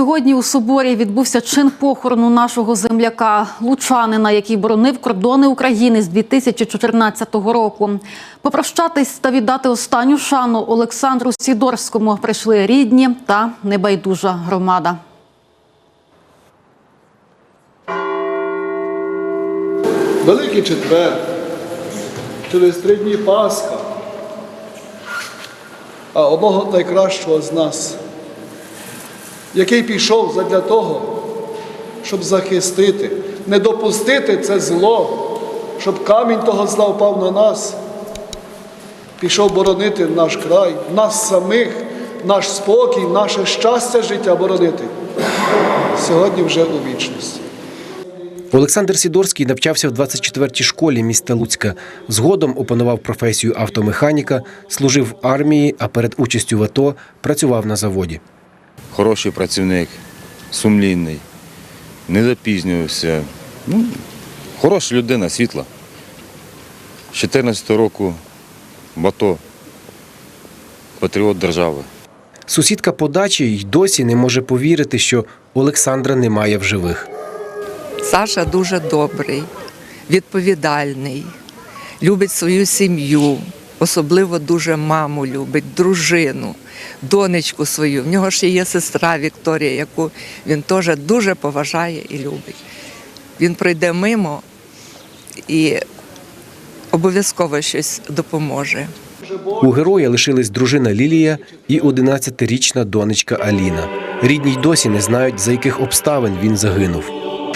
Сьогодні у соборі відбувся чин похорону нашого земляка лучанина, який боронив кордони України з 2014 року. Попрощатись та віддати останню шану Олександру Сідорському прийшли рідні та небайдужа громада. Великий четвер, через три дні Пасха, а одного найкращого з нас, який пішов задля того, щоб захистити, не допустити це зло, щоб камінь того зла впав на нас, пішов боронити наш край, нас самих, наш спокій, наше щастя життя боронити. Сьогодні вже у вічності. Олександр Сідорський навчався в 24-й школі міста Луцька. Згодом опанував професію автомеханіка, служив в армії, а перед участю в АТО працював на заводі. Хороший працівник, сумлінний, не запізнювався. Ну, хороша людина, світла. З 14 року в АТО, патріот держави. Сусідка по дачі й досі не може повірити, що Олександра немає в живих. Саша дуже добрий, відповідальний, любить свою сім'ю, особливо дуже маму любить, дружину, донечку свою. В нього ще є сестра Вікторія, яку він теж дуже поважає і любить. Він пройде мимо і обов'язково щось допоможе. У героя лишились дружина Лілія і 11-річна донечка Аліна. Рідні й досі не знають, за яких обставин він загинув.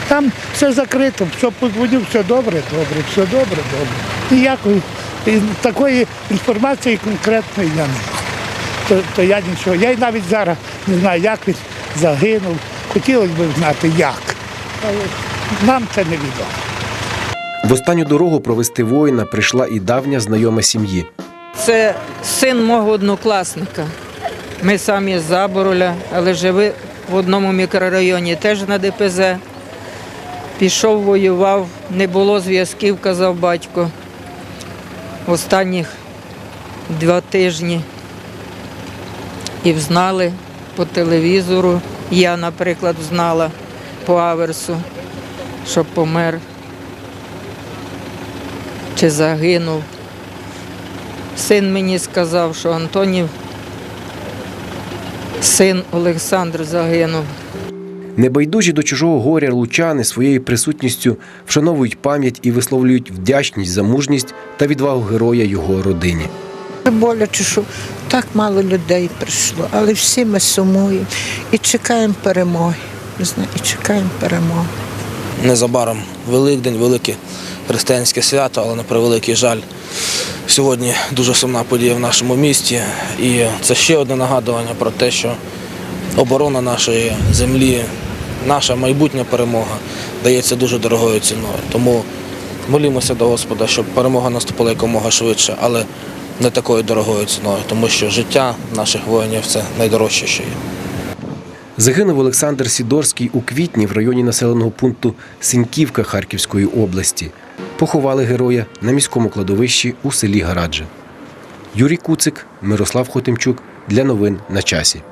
Там все закрито, все подзвонив, все добре, добре, все добре, добре. Ніякої і такої інформації конкретної я не. То, то я нічого. Я й навіть зараз не знаю, як він загинув. Хотілося б знати, як. Але нам це невідомо. В останню дорогу провести воїна прийшла і давня знайома сім'ї. Це син мого однокласника. Ми самі з Забороля, але живе в одному мікрорайоні, теж на ДПЗ. Пішов, воював, не було зв'язків, казав батько. Останніх два тижні. І взнали по телевізору. Я, наприклад, знала по аверсу, що помер чи загинув. Син мені сказав, що Антонів, син Олександр загинув. Небайдужі до чужого горя лучани своєю присутністю вшановують пам'ять і висловлюють вдячність за мужність та відвагу героя його родині. Боляче, що так мало людей прийшло, але всі ми сумуємо і чекаємо перемоги. І чекаємо перемоги. незабаром Великдень, велике християнське свято, але на превеликий жаль. Сьогодні дуже сумна подія в нашому місті. І це ще одне нагадування про те, що оборона нашої землі, наша майбутня перемога дається дуже дорогою ціною. Тому молімося до Господа, щоб перемога наступила якомога швидше, але не такою дорогою ціною, тому що життя наших воїнів це найдорожче, що є. Загинув Олександр Сідорський у квітні в районі населеного пункту Синьківка Харківської області. Поховали героя на міському кладовищі у селі Гарадже. Юрій Куцик, Мирослав Хотимчук для новин на часі.